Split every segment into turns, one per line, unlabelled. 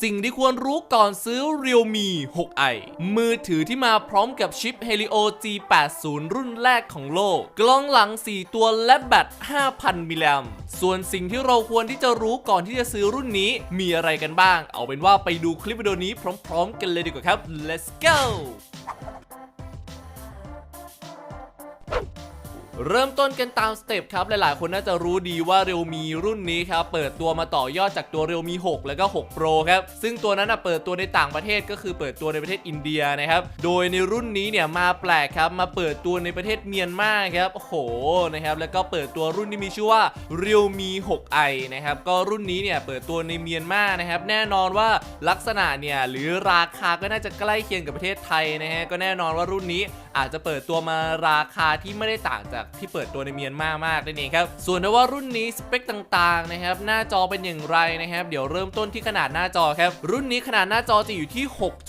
สิ่งที่ควรรู้ก่อนซื้อ Realme 6i มือถือที่มาพร้อมกับชิป Helio G80 รุ่นแรกของโลก กล้องหลัง 4 ตัวและแบต 5,000 มิลลิแอมส่วนสิ่งที่เราควรที่จะรู้ก่อนที่จะซื้อรุ่นนี้มีอะไรกันบ้าง เอาเป็นว่าไปดูคลิปวิดีโอนี้พร้อม ๆ กันเลยดีกว่าครับ let's go เริ่มต้นกันตามสเต็ปครับ หลายๆ คนน่าจะรู้ดีว่า Realme รุ่นนี้ครับ เปิดตัวมาต่อยอดจากตัว Realme 6แล้วก็ 6 Pro ครับ ซึ่งตัวนั้นนะเปิดตัวในต่างประเทศก็คือเปิดตัวในประเทศอินเดียนะครับ โดยในรุ่นนี้เนี่ยมาแปลกครับ มาเปิดตัวในประเทศเมียนมาครับ โอ้โห นะครับ แล้วก็เปิดตัวรุ่นที่มีชื่อว่า Realme 6i นะครับ ก็รุ่นนี้เนี่ยเปิดตัวในเมียนมานะครับ แน่นอนว่าลักษณะเนี่ยหรือราคาก็น่าจะใกล้เคียงกับประเทศไทยนะฮะ ก็แน่นอนว่ารุ่นนี้ อาจจะเปิดตัวมาราคาที่ไม่ได้ต่างจากที่เปิดตัวในเมียนมามากนั่นเองครับ ส่วนว่ารุ่นนี้สเปคต่างๆนะครับหน้าจอเป็นอย่างไรนะครับเดี๋ยวเริ่มต้นที่ขนาดหน้าจอครับรุ่นนี้ขนาดหน้าจอจะอยู่ที่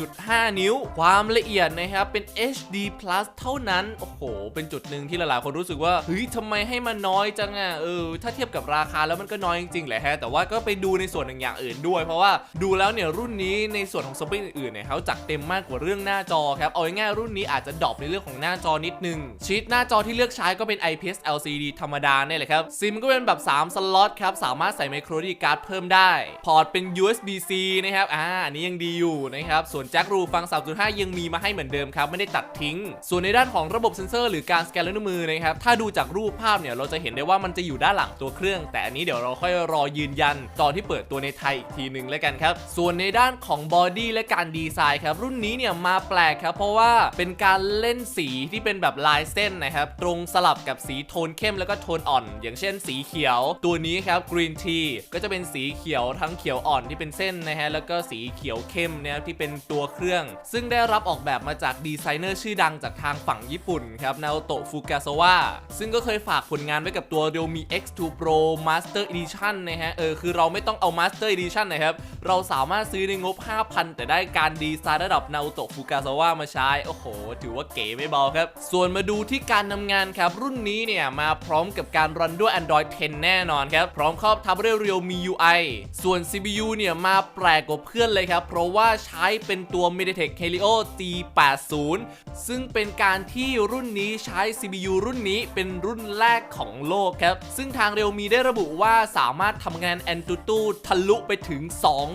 6.5 นิ้ว ความละเอียดนะครับเป็น HD Plus เท่านั้นโอ้โห เป็นจุดหนึ่งที่หลายๆคนรู้สึกว่าเฮ้ยทำไมให้มันน้อยจังอะเออถ้าเทียบกับราคาแล้วมันก็น้อยจริงๆแหละฮะแต่ว่าก็ไปดูในส่วนอย่างอื่นด้วย เพราะว่าดูแล้วเนี่ยรุ่นนี้ในส่วนของสเปคอื่นๆเนี่ยเขาจัดเต็มมากกว่าเรื่องหน้าจอครับเอาง่ายๆรุ่นนี้อาจจะดรอปในเรื่องของหน้าจอนิดนึงชีตหน้าจอที่เลือกใช้ก็เป็น IPS LCD ธรรมดาเนี่ยแหละครับ ซิมก็เป็นแบบ 3 สล็อตครับ สามารถใส่ micro SD card เพิ่มได้ พอร์ตเป็น USB C นะครับ อ่า อันนี้ยังดีอยู่นะครับ ส่วนแจ็ครูฟัง 3.5 ยังมีมาให้เหมือนเดิมครับ ไม่ได้ตัดทิ้ง ส่วนในด้านของระบบเซ็นเซอร์หรือการสแกนลายนิ้วมือนะครับ ถ้าดูจากรูปภาพเนี่ยเราจะเห็นได้ว่ามันจะอยู่ด้านหลังตัวเครื่อง แต่อันนี้เดี๋ยวเราค่อยรอยืนยัน ตอนที่เปิดตัวในไทยอีกทีหนึ่งแล้วกันครับ ส่วนในด้านของบอดี้และการดีไซน์ครับรุ่นนี้เนี่ยมาแปลกครับเพราะว่าเป็นการเล่นสีที่เป็นแบบลายเส้นนะครับ ตรงสลับกับสีโทนเข้มแล้วก็โทนอ่อน อย่างเช่นสีเขียว ตัวนี้ครับ Green Tea ก็จะเป็นสีเขียวทั้งเขียวอ่อนที่เป็นเส้นนะฮะแล้วก็สีเขียวเข้มนะครับที่เป็นตัวเครื่อง ซึ่งได้รับออกแบบมาจากดีไซเนอร์ชื่อดังจากทางฝั่งญี่ปุ่นครับนาโอโตะฟูกาซาวะซึ่งก็เคยฝากผลงานไว้กับตัว Realme X2 Pro Master Edition นะฮะเออคือเราไม่ต้องเอา Master Edition นะครับเราสามารถซื้อในงบ 5,000 แต่ได้การดีไซน์ระดับนาโอโตะฟูกาซาวะมาใช้โอ้โห ถือว่าเก๋ไม่เบาครับ ส่วนมาดูที่การทำงานครับ รุ่นนี้เนี่ยมาพร้อมกับการรันด้วย Android 10 แน่นอนครับ พร้อมครอบทับด้วย Realme UI ส่วน CPU เนี่ยมาแปลกกว่าเพื่อนเลยครับ เพราะว่าใช้เป็นตัว MediaTek Helio G80 ซึ่งเป็นการที่รุ่นนี้ใช้ CPU รุ่นนี้เป็นรุ่นแรกของโลกครับ ซึ่งทาง Realme ได้ระบุว่าสามารถทำงาน Antutu ทะลุไปถึง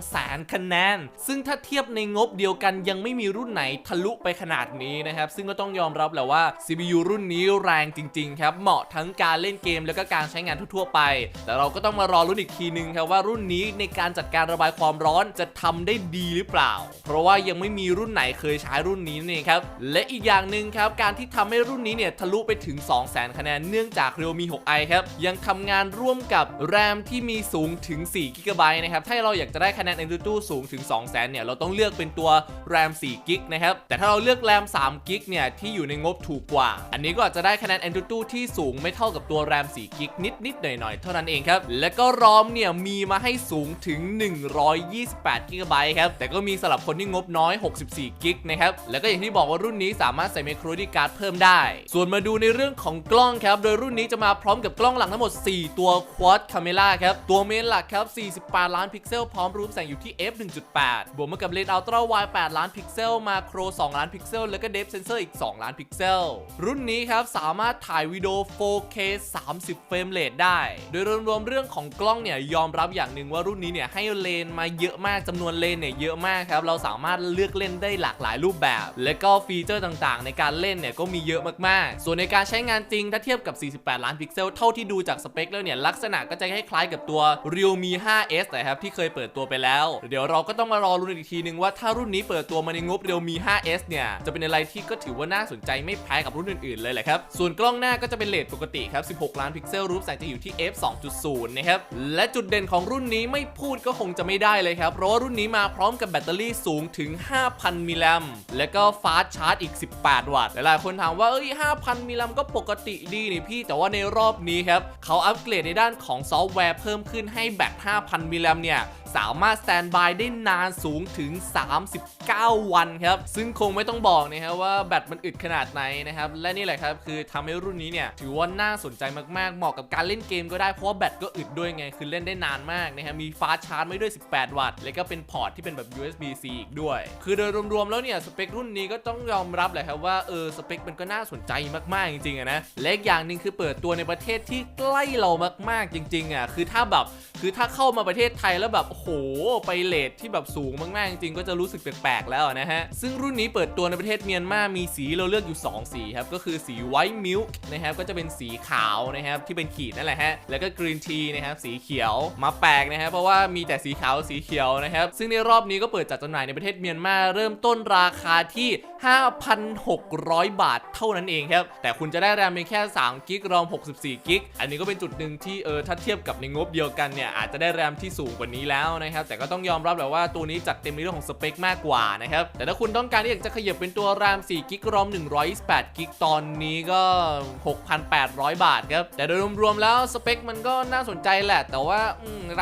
200,000คะแนน ซึ่งถ้าเทียบในงบเดียวกันยังไม่มีรุ่นไหนทะลุไปขนาดนี้นะครับ ซึ่งก็ต้องยอมรับแหละว่า CPU รุ่นนี้แรงจริง ๆ ครับ เหมาะทั้งการเล่นเกมแล้วก็การใช้งานทั่วๆไป แต่เราก็ต้องมารอรุ่นอีกทีนึงครับว่ารุ่นนี้ในการจัดการระบายความร้อนจะทำได้ดีหรือเปล่า เพราะว่ายังไม่มีรุ่นไหนเคยใช้รุ่นนี้นั่เองครับ และอีกอย่างหนึ่งครับการที่ทำให้รุ่นนี้เนี่ยทะลุไปถึง 200,000 คะแนนเนื่องจาก Realme 6i ครับยังทำงานร่วมกับ RAM ที่มีสูงถึง4 g b นะครับถ้าเราอยากจะได้คะแนน Antutu สูงถึง 200,000 เนี่ยเราต้องเลือกเป็นตัว RAM 4 g b นะครับแต่ถ้าเราเลือก RAM 3 g เนี่ยที่อยู่ในงบถูกกว่า อันนี้ก็อาจจะได้คะแนน Antutu ที่สูงไม่เท่ากับตัว RAM 4 g b นิดนิดหน่อยหน่อยเท่านั้นเองครับ และก็ ROM เนี่ยมีมาให้สูงถึง 128 g b ครับ แต่ก็มีสำหรับคนที่งบน้อย 64 g b นะครับ แล้วก็อย่างที่บอกว่ารุ่นนี้สามารถใส่ micro SD card เพิ่มได้ ส่วนมาดูในเรื่องของกล้องครับ โดยรุ่นนี้จะมาพร้อมกับกล้องหลังทั้งหมด 4 ตัว quad camera ครับ ตัวเมนหลักครับ 48 ล้านพิกเซลพร้อมรูปแสงอยู่ที่ f 1.8บวกมากับเลนส์ ultra wide 8ล้านพิกเซลมาโคร 2 ล้านพิกเซลแล้วก็ depth sensor อีก2 ล้านพิกเซล รุ่นนี้ครับสามารถถ่ายวิดีโอ 4K 30 เฟรมเรทได้ โดยรวมๆเรื่องของกล้องเนี่ยยอมรับอย่างหนึ่งว่ารุ่นนี้เนี่ยให้เลนมาเยอะมากจำนวนเลนเนี่ยเยอะมากครับ เราสามารถเลือกเล่นได้หลากหลายรูปแบบ และก็ฟีเจอร์ต่างๆ ในการเล่นเนี่ยก็มีเยอะมากๆ ส่วนในการใช้งานจริงถ้าเทียบกับ 48 ล้านพิกเซล เท่าที่ดูจากสเปคแล้วเนี่ยลักษณะก็จะคล้ายๆกับตัว Realme 5S นะครับที่เคยเปิดตัวไปแล้ว เดี๋ยวเราก็ต้องมารอรุ้นอีกทีนึงว่าถ้ารุ่นนี้เปิดตัวมาในงบ Realme 5S เนี่ยจะเป็นอะไรที่ก็ถือว่าน่าสนใจไม่แพ้กับรุ่นอื่นๆเลยแหละครับ ส่วนกล้องหน้าก็จะเป็นเลทปกติครับ 16 ล้านพิกเซลรูปแสงจะอยู่ที่ f 2.0 นะครับ และจุดเด่นของรุ่นนี้ไม่พูดก็คงจะไม่ได้เลยครับ เพราะว่ารุ่นนี้มาพร้อมกับแบตเตอรี่สูงถึง 5,000 มิลลิแอมและก็ฟาสชาร์จอีก 18 วัตต์ หลายๆคนถามว่า เอ้ย 5,000 มิลลิแอมก็ปกติดีนี่พี่ แต่ว่าในรอบนี้ครับ เขาอัปเกรดในด้านของซอฟต์แวร์เพิ่มขึ้นให้แบต 5,000 มิลลิแอมเนี่ยสามารถสแตนบายได้นานสูงถึง 39 วันครับ ซึ่งคงไม่ต้องบอกนะครับว่าแบตมันอึดขนาดไหนนะครับ และนี่แหละครับ คือทำให้รุ่นนี้เนี่ยถือว่าน่าสนใจมากๆ เหมาะกับการเล่นเกมก็ได้เพราะว่าแบตก็อึดด้วยไง คือเล่นได้นานมากนะครับ มีฟ้าชาร์จไม่ด้วย 18 วัตต์ แล้วก็เป็นพอร์ตที่เป็นแบบ USB-C อีกด้วย คือโดยรวมๆแล้วเนี่ยสเปครุ่นนี้ก็ต้องยอมรับแหละครับว่าเออสเปคมันก็น่าสนใจมากๆจริงๆนะและอีกอย่างหนึ่งคือเปิดตัวในประเทศที่ใกล้เรามากๆจริงๆอะคือถ้าแบบคือถ้าเข้ามาประเทศไทยแล้วแบบโโห ไปเลทที่แบบสูงมากๆจริงๆก็จะรู้สึกแปลกๆแล้วนะฮะ ซึ่งรุ่นนี้เปิดตัวในประเทศเมียนมามีสีเราเลือกอยู่ 2 สีครับ ก็คือสีไวท์มิลค์นะครับก็จะเป็นสีขาวนะครับที่เป็นขีดนั่นแหละฮะ แล้วก็กรีนทีนะครับสีเขียวมาแปลกนะฮะเพราะว่ามีแต่สีขาวสีเขียวนะครับ ซึ่งในรอบนี้ก็เปิดจัดจำหน่ายในประเทศเมียนมาเริ่มต้นราคาที่ 5,600 บาทเท่านั้นเองครับแต่คุณจะได้แรมเพียงแค่3กิกรอม64กิกอันนี้ก็เป็นจุดหนึ่งที่เออถ้าเทียบกับในงบเดียวกันเนี่ยอาจจะได้แรมที่สูงกว่านี้แล้วนะครับแต่ก็ต้องยอมรับแหละว่าตัวนี้จัดเต็มในเรื่องของสเปคมากกว่านะครับแต่ถ้าคุณต้องการที่อยากจะขยับเป็นตัวแรม4กิกรอม128กิกตอนนี้ก็ 6,800 บาทครับแต่โดยรวมๆแล้วสเปคมันก็น่าสนใจแหละ แต่ว่า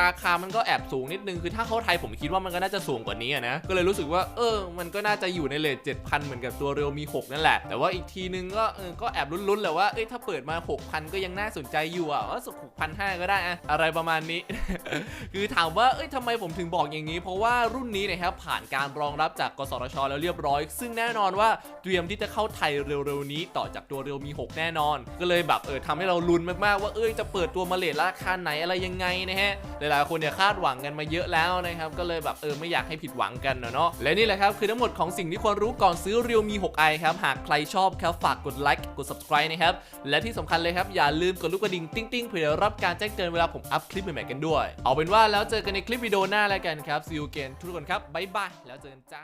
ราคามันก็แอบสูงนิดนึงคือถ้าเขาไทยผมคิดว่ามันก็น่าจะสูงกว่านี้นะก็เลยรู้สึกว่าเออ มันก็น่าจะอยู่ในเลท7,000 เหมือนกับตัวเรียวมี 6 นั่นแหละ แต่ว่าอีกทีนึงก็เออก็แอบลุ้นๆแหละว่าเอ้ยถ้าเปิดมา 6,000 ก็ยังน่าสนใจอยู่อะว่าสัก6,500ก็ได้อะอะไรประมาณนี้ คือถามว่าเอ้ยทำไมผมถึงบอกอย่างนี้ เพราะว่ารุ่นนี้นะครับผ่านการรองรับจากกสทช แล้วเรียบร้อย ซึ่งแน่นอนว่าเตรียมที่จะเข้าไทยเร็วๆนี้ต่อจากตัวเรียวมี 6 แน่นอน ก็เลยแบบเออทำให้เราลุ้นมากๆว่าเอ้ยจะเปิดตัวมาเลทราคาไหนอะไรยังไงนะฮะหลายๆคนเนี่ยคาดหวังกันมาเยอะแล้วนะครับก็เลยแบบเออไม่อยากให้ผิดหวังกันเนาะและนี่แหละครับคือทั้งหมดของสิ่งที่ควรรู้ก่อนซื้อ Realme 6i ครับหากใครชอบครับฝากกดไลค์กด subscribe นะครับและที่สำคัญเลยครับอย่าลืมกดลูกกระดิ่งติ้งๆเพื่อรับการแจ้งเตือนเวลาผมอัพคลิปใหม่ๆกันด้วย เอาเป็นว่าแล้วเจอกันในคลิปวิดีโอหน้าแล้วกันครับซิลเกนทุกคนครับบ๊ายบายแล้วเจอกันจ้า